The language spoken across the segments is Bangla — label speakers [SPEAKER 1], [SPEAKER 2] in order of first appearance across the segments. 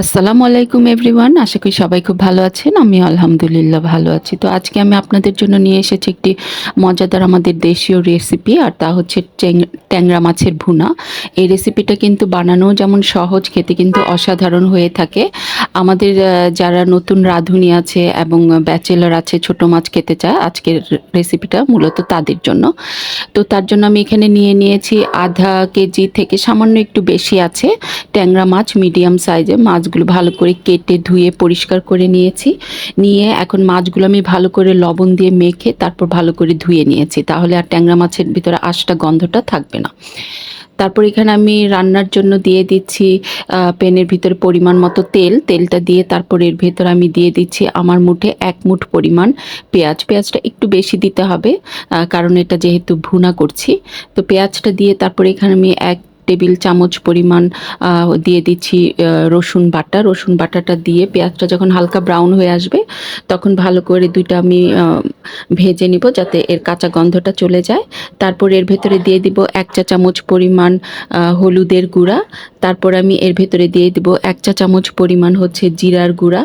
[SPEAKER 1] আসসালামু আলাইকুম এভরিওয়ান, আশা করি সবাই খুব ভালো আছেন আমি আলহামদুলিল্লাহ ভালো আছি। তো আজকে আমি আপনাদের জন্য নিয়ে এসেছি একটি মজাদার আমাদের দেশীয় রেসিপি আর তা হচ্ছে ট্যাংরা মাছের ভুনা। এই রেসিপিটা কিন্তু বানানো যেমন সহজ, খেতে কিন্তু অসাধারণ হয়ে থাকে। আমাদের যারা নতুন রাঁধুনি আছে এবং ব্যাচেলার আছে, ছোট মাছ খেতে চায়, আজকের রেসিপিটা মূলত তাদের জন্য। তো তার জন্য আমি এখানে নিয়ে নিয়েছি আধা কেজি থেকে সামান্য একটু বেশি আছে ট্যাংরা মাছ, মিডিয়াম সাইজে মাছগুলো ভালো করে কেটে ধুয়ে পরিষ্কার করে নিয়েছি। নিয়ে এখন মাছগুলো আমি ভালো করে লবণ দিয়ে মেখে তারপর ভালো করে ধুয়ে নিয়েছি। তাহলে আর ট্যাংরা মাছের ভিতরে আশটা গন্ধটা থাকবে না। তারপর এখানে আমি রান্নার জন্য দিয়ে দিচ্ছি প্যানের ভিতরে পরিমাণ মতো তেল। তেলটা দিয়ে তারপর এর ভেতর আমি দিয়ে দিচ্ছি আমার মুঠে এক মুঠ পরিমাণ পেঁয়াজ। পেঁয়াজটা একটু বেশি দিতে হবে কারণ এটা যেহেতু ভুনা করছি। তো পেঁয়াজটা দিয়ে তারপর এখানে আমি এক টেবিল, চামচ পরিমাণ দিয়ে দিচ্ছি রসুন বাটা। রসুন বাটাটা দিয়ে পেঁয়াজটা যখন হালকা ব্রাউন হয়ে আসবে, তখন ভালো করে দুইটা আমি ভেজে নিব যাতে এর কাঁচা গন্ধটা চলে যায়। তারপর এর ভেতরে দিয়ে দিব এক চা চামচ পরিমাণ হলুদের গুঁড়া। তারপর আমি এর ভেতরে দিয়ে দিব এক চা চামচ পরিমাণ হচ্ছে জিরার গুঁড়া।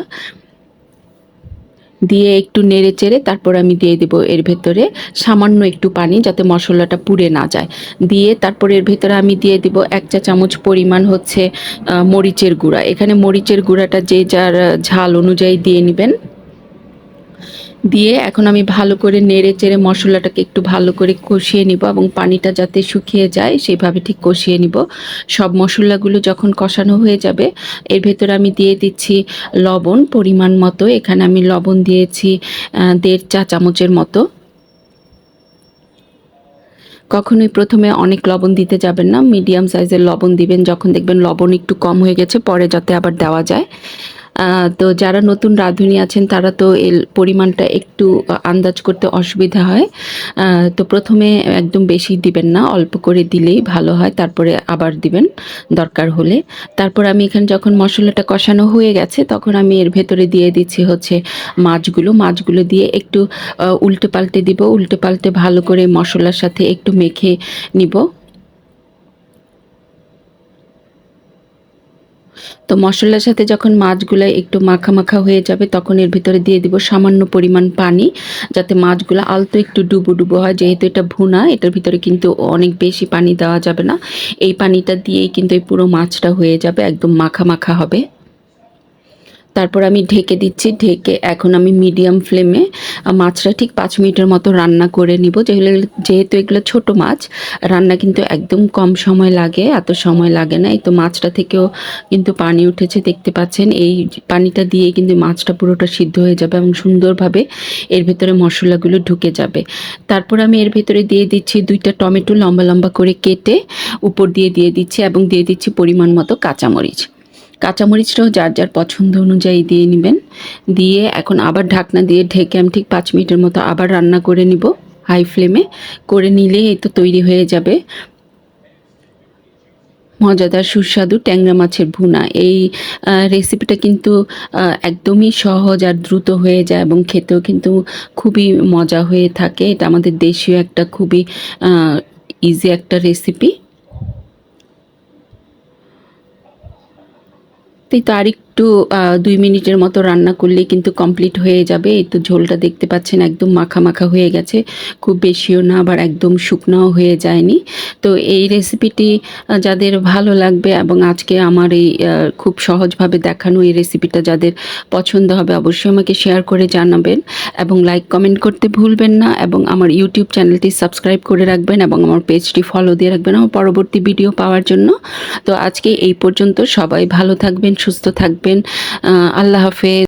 [SPEAKER 1] দিয়ে একটু নেড়ে চেড়ে তারপর আমি দিয়ে দেব এর ভেতরে সামান্য একটু পানি যাতে মশলাটা পুড়ে না যায়। দিয়ে তারপর এর ভেতরে আমি দিয়ে দেব এক চা চামচ পরিমাণ হচ্ছে মরিচের গুঁড়া। এখানে মরিচের গুঁড়াটা যে যার ঝাল অনুযায়ী দিয়ে নেবেন। দিয়ে এখন আমি ভালো করে নেড়ে চেড়ে মশলাটাকে একটু ভালো করে কষিয়ে নিব এবং পানিটা যাতে শুকিয়ে যায় সেইভাবে ঠিক কষিয়ে নিব। সব মশলাগুলো যখন কষানো হয়ে যাবে, এর ভেতরে আমি দিয়ে দিচ্ছি লবণ পরিমাণ মতো। এখানে আমি লবণ দিয়েছি দেড় চা চামচের মতো। কখনোই প্রথমে অনেক লবণ দিতে যাবেন না, মিডিয়াম সাইজের লবণ দিবেন। যখন দেখবেন লবণ একটু কম হয়ে গেছে, পরে যাতে আবার দেওয়া যায়। তো যারা নতুন রাঁধুনি আছেন, তারা তো এর পরিমাণটা একটু আন্দাজ করতে অসুবিধা হয়। তো প্রথমে একদম বেশি দিবেন না, অল্প করে দিলেই ভালো হয়, তারপরে আবার দিবেন দরকার হলে। তারপর আমি এখানে যখন মশলাটা কষানো হয়ে গেছে, তখন আমি এর ভেতরে দিয়ে দিচ্ছি হচ্ছে মাছগুলো। মাছগুলো দিয়ে একটু উল্টে পাল্টে দিব উল্টে পাল্টে ভালো করে মশলার সাথে একটু মেখে নিব। তো মশলার সাথে যখন মাছগুলো একটু মাখা মাখা হয়ে যাবে, তখন এর ভিতরে দিয়ে দিব সামান্য পরিমাণ পানি, যাতে মাছগুলো আলতো একটু ডুবো ডুবো হয়। যেহেতু এটা ভুনা, এটার ভিতরে কিন্তু অনেক বেশি পানি দেওয়া যাবে না। এই পানিটা দিয়েই কিন্তু এই পুরো মাছটা হয়ে যাবে, একদম মাখা মাখা হবে। তারপর আমি ঢেকে দিচ্ছি। ঢেকে এখন আমি মিডিয়াম ফ্লেমে মাছটা ঠিক পাঁচ মিনিটের মতো রান্না করে নিব। যেগুলো যেহেতু এগুলো ছোট মাছ, রান্না কিন্তু একদম কম সময় লাগে, এত সময় লাগে না। এই তো মাছটা থেকেও কিন্তু পানি উঠেছে, দেখতে পাচ্ছেন। এই পানিটা দিয়ে কিন্তু মাছটা পুরোটা সিদ্ধ হয়ে যাবে এবং সুন্দরভাবে এর ভেতরে মশলাগুলো ঢুকে যাবে। তারপর আমি এর ভেতরে দিয়ে দিচ্ছি দুইটা টমেটো লম্বা লম্বা করে কেটে উপর দিয়ে দিয়ে দিচ্ছি এবং দিয়ে দিচ্ছি পরিমাণ মতো কাঁচামরিচ। কাঁচামরিচটাও যার যার পছন্দ অনুযায়ী দিয়ে নেবেন। দিয়ে এখন আবার ঢাকনা দিয়ে ঢেকে আমি ঠিক পাঁচ মিনিটের মতো আবার রান্না করে নিব হাই ফ্লেমে। করে নিলে এই তো তৈরি হয়ে যাবে। মজাদার সুস্বাদু ট্যাংরা মাছের ভুনা। এই রেসিপিটা কিন্তু একদমই সহজ আর দ্রুত হয়ে যায় এবং খেতেও কিন্তু খুবই মজা হয়ে থাকে। এটা আমাদের দেশীয় একটা খুবই ইজি একটা রেসিপি তাই তো আর একটু দুই মিনিটের মতো রান্না করলে কিন্তু কমপ্লিট হয়ে যাবে। এই তো ঝোলটা দেখতে পাচ্ছেন একদম মাখা মাখা হয়ে গেছে। খুব বেশিও না, আবার একদম শুকনাও হয়ে যায়নি। তো এই রেসিপিটি যাদের ভালো লাগবে এবং আজকে আমার এই খুব সহজভাবে দেখানো এই রেসিপিটা যাদের পছন্দ হবে, অবশ্যই আমাকে শেয়ার করে জানাবেন এবং লাইক কমেন্ট করতে ভুলবেন না এবং আমার ইউটিউব চ্যানেলটি সাবস্ক্রাইব করে রাখবেন এবং আমার পেজটি ফলো দিয়ে রাখবেন আমার পরবর্তী ভিডিও পাওয়ার জন্য। তো আজকে এই পর্যন্ত সবাই ভালো থাকবেন, সুস্থ থাকবেন। আহ, আল্লাহ হাফেজ।